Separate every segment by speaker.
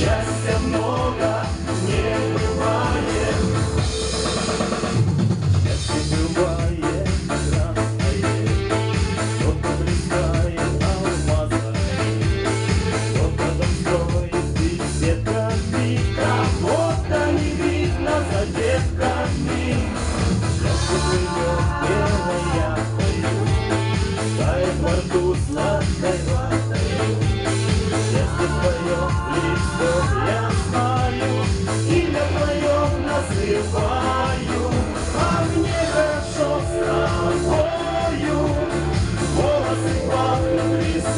Speaker 1: Счастья много не бывает. Счастье бывает разное, Кто-то блистает алмазами, Кто-то достоин и ветками, Кого-то не видно за детками. Счастье плывет яхтою, Тает во рту сладкой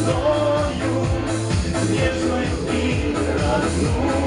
Speaker 1: весною, Нежную и родную.